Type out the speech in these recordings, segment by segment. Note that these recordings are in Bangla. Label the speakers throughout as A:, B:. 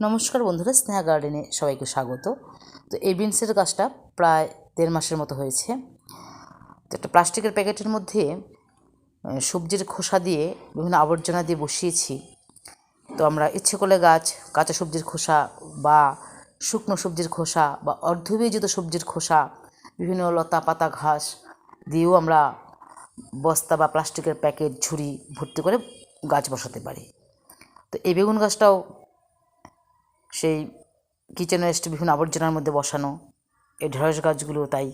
A: নমস্কার বন্ধুরা, স্নেহা গার্ডেনে সবাইকে স্বাগত। তো এই বিনসের গাছটা প্রায় দেড় মাসের মতো হয়েছে। তো একটা প্লাস্টিকের প্যাকেটের মধ্যে সবজির খোসা দিয়ে বিভিন্ন আবর্জনা দিয়ে বসিয়েছি। তো আমরা ইচ্ছে করলে গাছ, কাঁচা সবজির খোসা বা শুকনো সবজির খোসা বা অর্ধবীজিত সবজির খোসা, বিভিন্ন লতা পাতা ঘাস দিয়েও আমরা বস্তা বা প্লাস্টিকের প্যাকেট, ঝুড়ি ভর্তি করে গাছ বসাতে পারি। তো এই বেগুন গাছটাও সেই কিচেন ওয়েস্ট বিভিন্ন আবর্জনার মধ্যে বসানো, এই ঢেঁড়স গাছগুলো তাই।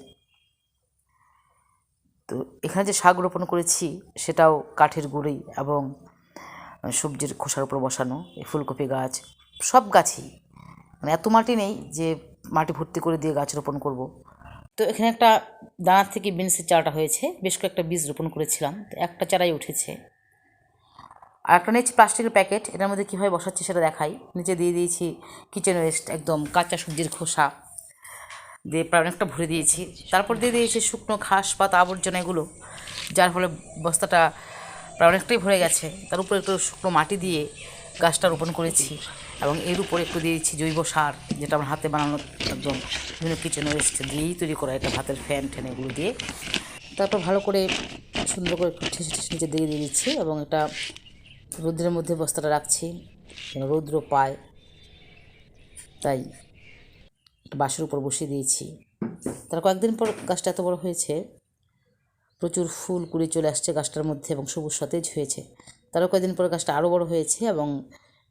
A: তো এখানে যে শাক রোপণ করেছি, সেটাও কাঠের গুঁড়ি এবং সবজির খোসার উপর বসানো, এই ফুলকপি গাছ, সব গাছই। মানে এত মাটি নেই যে মাটি ভর্তি করে দিয়ে গাছ রোপণ করব। তো এখানে একটা দানার থেকে বিনসের চারাটা হয়েছে, বেশ কয়েকটা বীজ রোপণ করেছিলাম, তো একটা চারাই উঠেছে। আর একটা নিয়েছি প্লাস্টিকের প্যাকেট এটার মধ্যে কীভাবে বসাচ্ছি সেটা দেখাই। নিচে দিয়ে দিয়েছি কিচেন ওয়েস্ট একদম কাঁচা সবজির খোসা। দিয়ে প্রায় অনেকটা ভরে দিয়েছি। তারপর দিয়ে দিয়েছি শুকনো ঘাস পাতা আবর্জনা এগুলো, যার ফলে বস্তাটা প্রায় অনেকটাই ভরে গেছে। তার উপরে একটু শুকনো মাটি দিয়ে গাছটা রোপণ করেছি এবং এর উপরে একটু দিয়েছি জৈব সার, যেটা আমার হাতে বানানো একদম বিভিন্ন কিচেন ওয়েস্ট দিয়েই তৈরি করা এটা ভাতের ফ্যান ট্যান এগুলো দিয়ে। তারপর ভালো করে সুন্দর করে একটু ঠেসে ঠেসে নিচে দিয়ে দিয়ে দিচ্ছি এবং এটা রৌদ্রের মধ্যে বস্তাটা রাখছি, যেন রৌদ্র পায়। তাই বাঁশের উপর বসিয়ে দিয়েছি। তার কয়েকদিন পর গাছটা এত বড় হয়েছে, প্রচুর ফুল কুড়ি চলে আসছে গাছটার মধ্যে এবং সবুজ সতেজ হয়েছে। তারও কয়েকদিন পর গাছটা আরও বড় হয়েছে এবং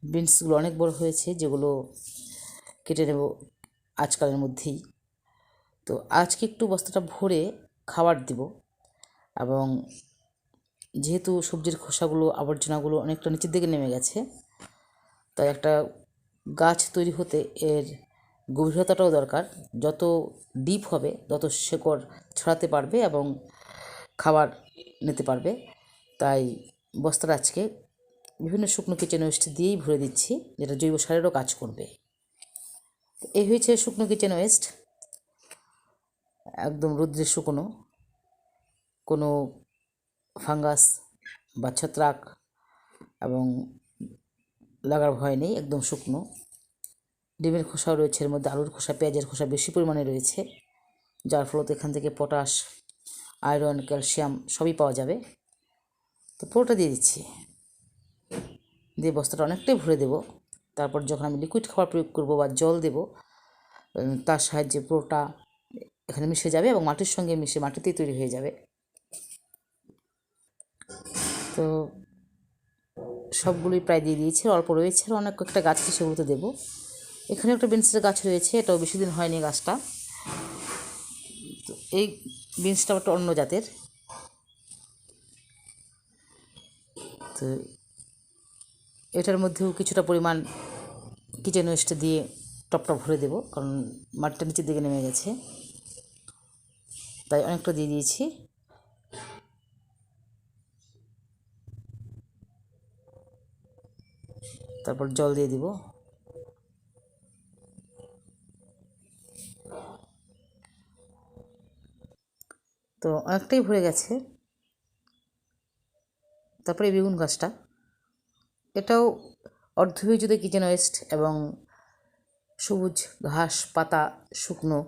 A: বিনসগুলো অনেক বড় হয়েছে, যেগুলো কেটে নেব আজকালের মধ্যেই। তো আজকে একটু বস্তাটা ভরে খাবার দিব এবং যেহেতু সবজির খোসাগুলো, আবর্জনাগুলো অনেকটা নিচের দিকে নেমে গেছে, তাই একটা গাছ তৈরি হতে এর গভীরতাটাও দরকার। যত ডিপ হবে, তত শেকড় ছড়াতে পারবে এবং খাবার নিতে পারবে। তাই বস্তার আজকে বিভিন্ন শুকনো কিচেন ওয়েস্ট দিয়েই ভরে দিচ্ছি, যেটা জৈব সারেরও কাজ করবে। এই হয়েছে শুকনো কিচেন ওয়েস্ট একদম রৌদ্রে শুকনো। কোনো ফাঙ্গাস বা ছত্রাক এবং লাগার ভয় নেই, একদম শুকনো। ডিমের খোসাও রয়েছে, এর মধ্যে আলুর খোসা, পেঁয়াজের খোসা বেশি পরিমাণে রয়েছে, যার ফলত এখান থেকে পটাশ, আয়রন, ক্যালসিয়াম সবই পাওয়া যাবে। তো পুরোটা দিয়ে দিচ্ছি। দিয়ে বস্তাটা অনেকটাই ভরে দেবো। তারপর যখন আমি লিকুইড খাবার প্রয়োগ করব বা জল দেব তার সাহায্যে পুরোটা এখানে মিশে যাবে এবং মাটির সঙ্গে মিশে মাটিতেই তৈরি হয়ে যাবে। তো সবগুলোই প্রায় দিয়ে দিয়েছি অল্প রয়েছে। আর অনেক কয়েকটা গাছ আছে, সেগুলোতে দেবো। এখানে একটা বিনসের গাছ রয়েছে, এটাও বেশি দিন হয়নি গাছটা। তো এই বিনসটা একটা অন্য জাতের। তো এটার মধ্যেও কিছুটা পরিমাণ কিচেন ওয়েস্ট দিয়ে টপটা ভরে দেবো, কারণ মাটিটা নিচের দিকে নেমে গেছে। তাই অনেকটা দিয়ে দিয়েছি। তারপর জল দিয়ে দিব। তো অনেকটাই ভরে গেছে। তারপরে বেগুন গাছটা। এটাও অর্ধবিজিত কিচেন ওয়েস্ট এবং সবুজ ঘাস, পাতা, শুকনো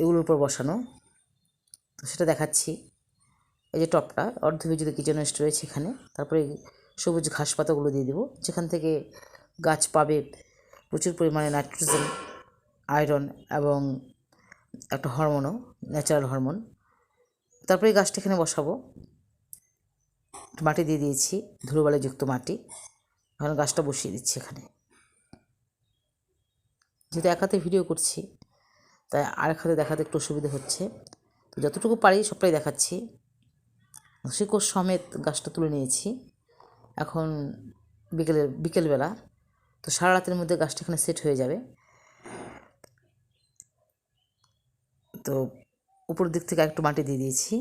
A: এগুলোর উপর বসানো। তো সেটা দেখাচ্ছি। এই যে টপটা অর্ধবিজিত কিচেন ওয়েস্ট রয়েছে এখানে। তারপরে সবুজ ঘাস পাতাগুলো দিয়ে দেবো। যেখান থেকে গাছ পাবে প্রচুর পরিমাণে নাইট্রোজেন, আয়রন এবং একটা হরমোনও, ন্যাচারাল হরমোন। তারপরে গাছটা এখানে বসাবো। মাটি দিয়ে দিয়েছি, ধুলোবালিযুক্ত মাটি। এখন গাছটা বসিয়ে দিচ্ছি এখানে। যেহেতু এক হাতে ভিডিও করছি, তাই আরেক হাতে দেখাতে একটু অসুবিধা হচ্ছে। তো যতটুকু পারি সবটাই দেখাচ্ছি। শিকড় সমেত গাছটা তুলে নিয়েছি। এখন বিকেলে, বিকেলবেলা, তো সারা রাতের মধ্যে গাছটা এখানে সেট হয়ে যাবে। তো উপর দিক থেকে একটু মাটি দিয়ে দিয়েছি।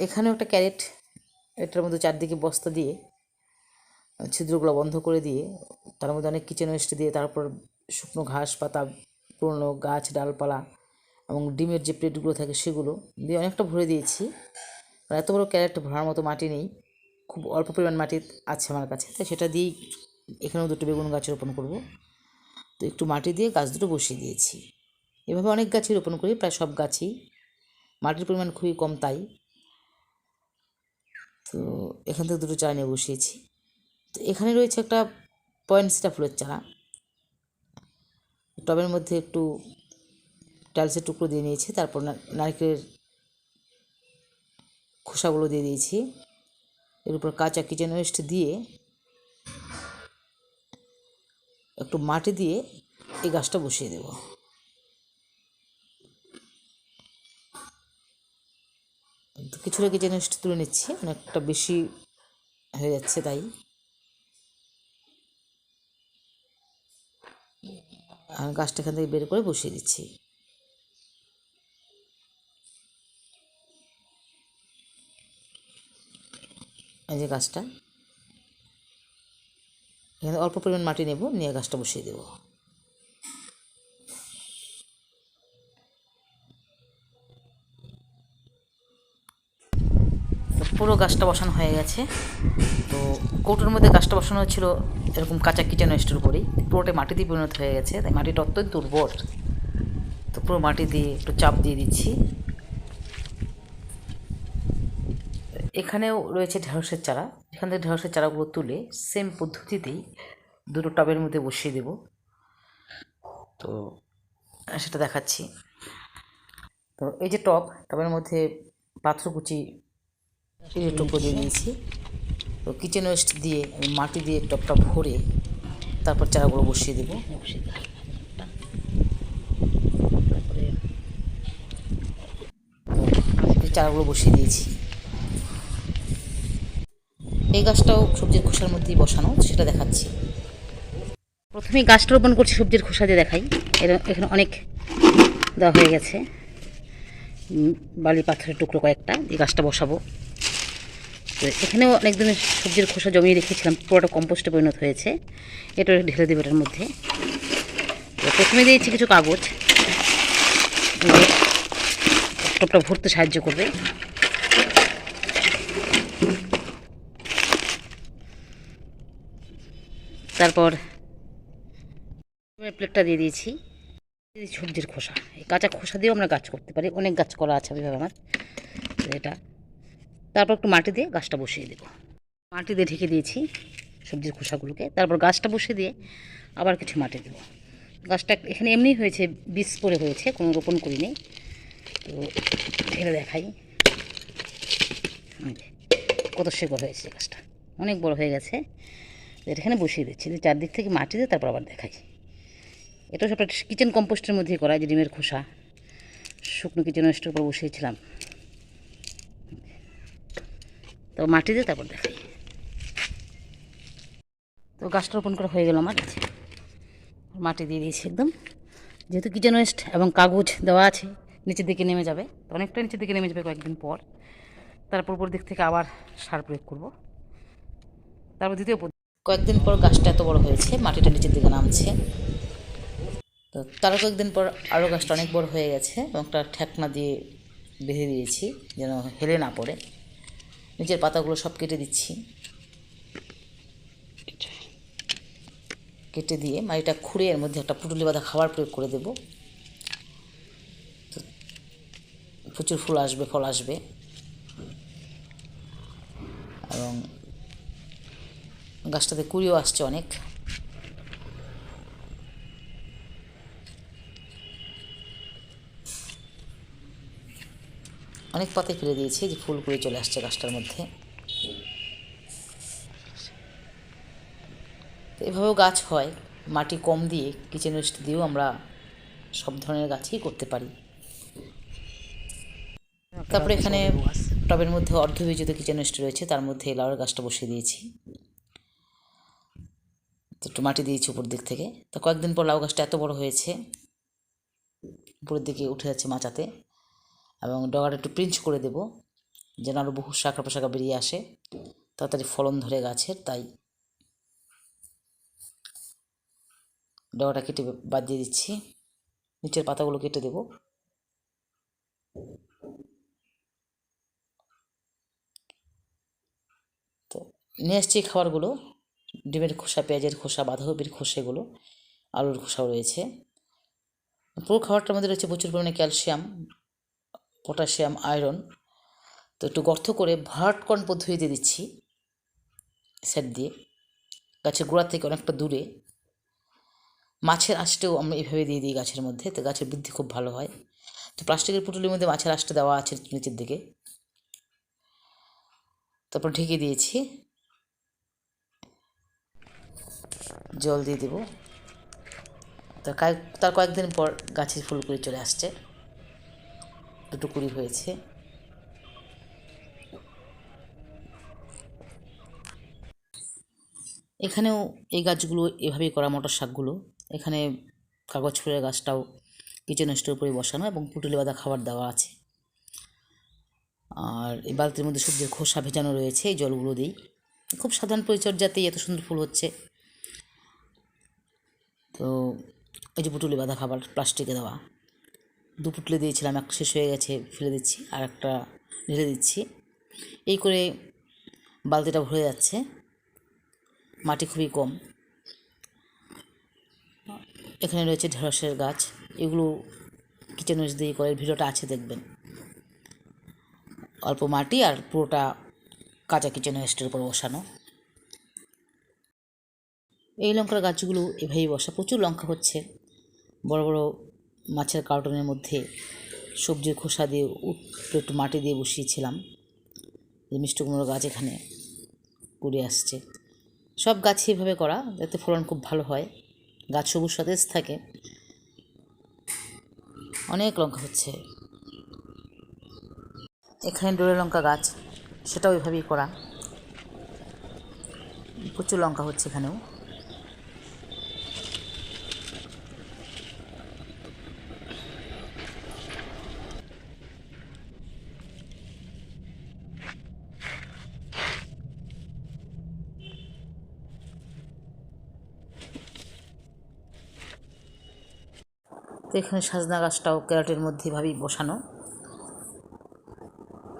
A: এখানেও একটা ক্যারেট, এটার মধ্যে চারদিকে বস্তা দিয়ে, ছিদ্রগুলো বন্ধ করে দিয়ে, তার মধ্যে অনেক কিচেন ওয়েস্ট দিয়ে, তারপর শুকনো ঘাস, পাতা, পুরনো গাছ, ডালপালা এবং ডিমের যে প্লেটগুলো থাকে সেগুলো দিয়ে অনেকটা ভরে দিয়েছি। আর এত বড় ক্যারেট ভরার মতো মাটি নেই। খুব অল্প পরিমাণ মাটি আছে আমার কাছে। তো সেটা দিয়েই এখানেও দুটো বেগুন গাছ রোপণ করব। তো একটু মাটি দিয়ে গাছ দুটো বসিয়ে দিয়েছি। এভাবে অনেক গাছই রোপণ করি, প্রায় সব গাছই। মাটির পরিমাণ খুবই কম তাই। তো এখান থেকে দুটো চারা নিয়ে বসিয়েছি। তো এখানে রয়েছে একটা পয়েন্ট পয়েন্টসটা ফুলের চারা। টবের মধ্যে একটু টাইলসের টুকরো দিয়ে নিয়েছি, তারপর নারকেলের খোসাগুলো দিয়ে দিয়েছি। এর উপর কাঁচা কিচেন ওয়েস্ট দিয়ে একটু মাটি দিয়ে এই গাছটা বসিয়ে দেব। কিছুটা কিচেন ওয়েস্ট তুলে নিচ্ছি, অনেকটা বেশি হয়ে যাচ্ছে তাই। গাছটা এখান থেকে বের করে বসিয়ে দিচ্ছি। এই যে গাছটা, এখানে অল্প পরিমাণ মাটি নেব, নিয়ে গাছটা বসিয়ে দেব। পুরো গাছটা বসানো হয়ে গেছে। তো কৌটোর মধ্যে গাছটা বসানো ছিল এরকম কাঁচা কিচেন ওয়েস্টের উপরেই। পুরোটাই মাটি দিয়ে পরিণত হয়ে গেছে, তাই মাটিটা অত্যন্ত উর্বর। তো পুরো মাটি দিয়ে একটু চাপ দিয়ে দিচ্ছি। এখানেও রয়েছে ঢেঁড়সের চারা। এখান থেকে ঢেঁড়সের চারাগুলো তুলে সেম পদ্ধতিতেই দুটো টবের মধ্যে বসিয়ে দেব। তো, সেটা দেখাচ্ছি। তো, এই যে টব, টবের মধ্যে পাথরকুচি টুকরো দিয়ে দিয়েছি। তো কিচেন ওয়েস্ট দিয়ে আমি মাটি দিয়ে টবটা ভরে তারপর চারাগুলো বসিয়ে দেবো। চারাগুলো বসিয়ে দিয়েছি। এই গাছটাও সবজির খোসার মধ্যেই বসানো, সেটা দেখাচ্ছি। প্রথমেই গাছটা রোপণ করছি সবজির খোসা দিয়ে দেখাই। এর এখানে অনেক দেওয়া হয়ে গেছে। বালি পাথরের টুকরো কয়েকটা এই গাছটা বসাবো। তো এখানেও অনেক দিনের সবজির খোসা জমিয়ে রেখেছিলাম, পুরোটা কম্পোস্টে পরিণত হয়েছে। এটা ঢেলে দেবো এটার মধ্যে। তো প্রথমে দিয়েছি কিছু কাগজ। টপটা ভরতে সাহায্য করবে। তারপর প্লেটটা দিয়ে দিয়েছি। সবজির খোসা। এই কাঁচা খোসা দিয়েও আমরা গাছ করতে পারি। অনেক গাছ করা আছে ওইভাবে আমার। এটা। তারপর একটু মাটি দিয়ে গাছটা বসিয়ে দেবো। মাটি দিয়ে ঢেকে দিয়েছি সবজির খোসাগুলোকে। তারপর গাছটা বসিয়ে দিয়ে আবার কিছু মাটি দেবো। গাছটা এখানে এমনি হয়েছে, বীজ পরে হয়েছে, কোনো রোপণ করিনি। তো ঢেলে দেখাই। কত শেকড় হয়েছে গাছটা। অনেক বড় হয়ে গেছে। এখানে বসিয়ে দিচ্ছি। চারদিক থেকে মাটি দিয়ে তারপর আবার দেখাই। এটা সব কিচেন কম্পোস্টের মধ্যেই করা যে ডিমের খোসা। শুকনো কিচেন ওয়েস্টের উপর বসিয়েছিলাম। তো মাটি দিয়ে তারপর দেখাই। তো গাছটা রোপণ করা হয়ে গেল আমার। মাটি দিয়ে দিয়েছি একদম। যেহেতু কিচেন ওয়েস্ট এবং কাগজ দেওয়া আছে, নিচের দিকে নেমে যাবে। অনেকটা নিচের দিকে নেমে যাবে কয়েকদিন পর। তারপর উপর দিক থেকে আবার সার প্রয়োগ করব। তারপর দ্বিতীয় কয়েকদিন পর গাছটা এত বড় হয়েছে, মাটিটা নিচের দিকে নামছে। তো তারও কয়েকদিন পর আরও গাছটা অনেক বড় হয়ে গেছে এবং একটা ঠেকনা দিয়ে বেঁধে দিয়েছি, যেন হেলে না পড়ে। নিচের পাতাগুলো সব কেটে দিচ্ছি। কেটে দিয়ে মাটিটা খুঁড়ে এর মধ্যে একটা পুটুলি বাঁধা খাবার প্রয়োগ করে দেব। প্রচুর ফুল আসবে, ফল আসবে। এবং গাছটাতে কুড়িও আসছে অনেক। অনেক পাতে ফেলে দিয়েছি যে ফুল কুড়ি চলে আসছে গাছটার মধ্যে। তো এভাবেও গাছ হয়, মাটি কম দিয়ে কিচেন ওয়েস্ট দিয়েও আমরা সব ধরনের গাছই করতে পারি। তারপরে এখানে টবের মধ্যে অর্ধবীজিত কিচেন ওয়েস্ট রয়েছে, তার মধ্যে লাউয়ের গাছটা বসিয়ে দিয়েছি। একটু মাটি দিয়েছি উপর দিক থেকে। তো কয়েকদিন পর লাউ গাছটা এত বড় হয়েছে, উপরের দিকে উঠে যাচ্ছে মাচাতে। এবং ডগাটা একটু প্রিঞ্চ করে দেব, যেন আরও বহু শাখা প্রশাখা বেরিয়ে আসে। তাড়াতাড়ি ফলন ধরে গাছের তাই ডগাটা কেটে বাদ দিয়ে দিচ্ছি। নিচের পাতাগুলো কেটে দেব। তো নিয়ে আসছি খাবারগুলো। ডিমের খোসা, পেঁয়াজের খোসা, বাঁধাকপির খোসা এগুলো, আলুর খোসাও রয়েছে। পুরো খাবারটার মধ্যে রয়েছে প্রচুর পরিমাণে ক্যালসিয়াম, পটাশিয়াম, আয়রন। তো একটু গর্ত করে ভার্টকন পদ্ধতিতে দিচ্ছি সেট দিয়ে। গাছের গোড়া থেকে অনেকটা দূরে। মাছের আঁশটাও আমরা এইভাবে দিয়ে দিই গাছের মধ্যে, তো গাছের বৃদ্ধি খুব ভালো হয়। তো প্লাস্টিকের পুটুলির মধ্যে মাছের আঁশটা দেওয়া আছে নিচের দিকে। তারপর ঢেকে দিয়েছি। জল দিয়ে দেবো। তার কয়েক, তার কয়েকদিন পর গাছের ফুলকুড়ি চলে আসছে। দুটো কুড়ি হয়েছে। এখানেও এই গাছগুলো এভাবেই করা মটর শাকগুলো। এখানে কাগজ ফুলের গাছটাও কিচেন স্টোর উপরে বসানো এবং পুটুলি বাঁধা খাবার দেওয়া আছে। আর এই বালতির মধ্যে সবজির খোসা ভেজানো রয়েছে, এই জলগুলো দিই। খুব সাধারণ পরিচর্যাতেই এত সুন্দর ফুল হচ্ছে। তো এই যে পুটুলি বাঁধা খাবার প্লাস্টিকে দেওয়া। দু পুটলি দিয়েছিলাম, এক শেষ হয়ে গেছে, ফেলে দিচ্ছি, আর একটা ঢেলে দিচ্ছি। এই করে বালতিটা ভরে যাচ্ছে। মাটি খুবই কম। এখানে রয়েছে ঢেঁড়সের গাছ। এগুলো কিচেন ওয়েস্ট দিয়ে করে, ভিডিওটা আছে, দেখবেন। অল্প মাটি আর পুরোটা কাঁচা কিচেন ওয়েস্টের উপর বসানো। এই লঙ্কার গাছগুলো এভাবেই বসা, প্রচুর লঙ্কা হচ্ছে। বড় বড় মাছের কার্টনের মধ্যে সবজির খোসা দিয়ে একটু একটু মাটি দিয়ে বসিয়েছিলাম। মিষ্টি কুমড়োর গাছ এখানে কুড়ে আসছে। সব গাছই এভাবে করা, যাতে ফলন খুব ভালো হয়। গাছ সবুজ সতেজ থাকে। অনেক লঙ্কা হচ্ছে। এখানে ডোরে লঙ্কা গাছ, সেটাও এভাবেই করা। প্রচুর লঙ্কা হচ্ছে এখানেও। তো এখানে সাজনা গাছটাও ক্যারেটের মধ্যে এভাবেই বসানো।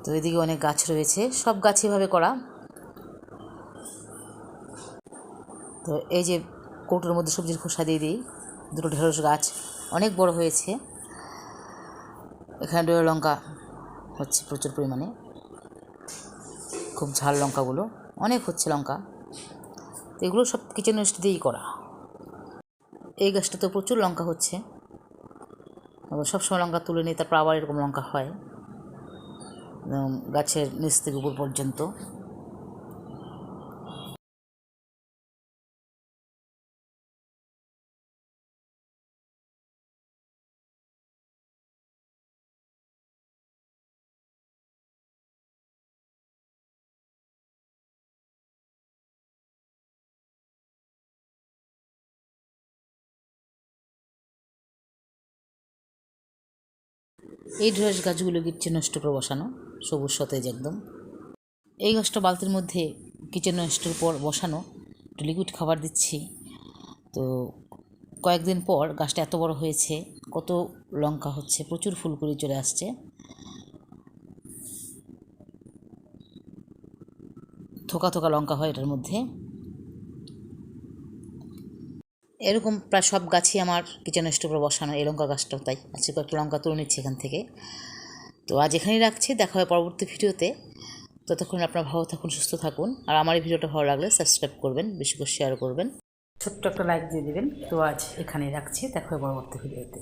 A: তো এদিকে অনেক গাছ রয়েছে, সব গাছ এভাবে করা। তো এই যে কৌটোর মধ্যে সবজির খোসা দিয়ে দিই, দুটো ঢেঁড়স গাছ অনেক বড় হয়েছে। এখানে ডোয়া লঙ্কা হচ্ছে প্রচুর পরিমাণে। খুব ঝাল লঙ্কাগুলো, অনেক হচ্ছে লঙ্কা। তো এগুলো সব কিচেন ওয়েস্ট দিয়েই করা। এই গাছটা তো প্রচুর লঙ্কা হচ্ছে। সবসময় লঙ্কা তুলে নিই তারপর আবার এরকম লঙ্কা হয়। গাছের নিচ থেকে উপর পর্যন্ত। এই ঢেঁড়স গাছগুলো কিচেন নষ্ট করে বসানো? সবুজ, সতেজ একদম। এই গাছটা বালতির মধ্যে কিচেন নষ্টের পর বসানো। একটু লিকুইড খাবার দিচ্ছি। তো কয়েকদিন পর গাছটা এত বড় হয়েছে, কত লঙ্কা হচ্ছে, প্রচুর ফুলকুড়ি চলে আসছে। থোকা থোকা লঙ্কা হয় এটার মধ্যে। এরকম প্রায় সব গাছই আমার কিচেন স্টোভে বসানো, এই লঙ্কা গাছটাও তাই। আজকে কয়েকটা লঙ্কা তুলে নিচ্ছি এখান থেকে। তো আজ এখানেই রাখছি, দেখা হয় পরবর্তী ভিডিওতে। ততক্ষণ আপনারা ভালো থাকুন, সুস্থ থাকুন। আর আমার এই ভিডিওটা ভালো লাগলে সাবস্ক্রাইব করবেন, বেশি করে শেয়ার করবেন। ছোট্ট একটা লাইক দিয়ে দেবেন। তো আজ এখানেই রাখছি, দেখা হয় পরবর্তী ভিডিওতে।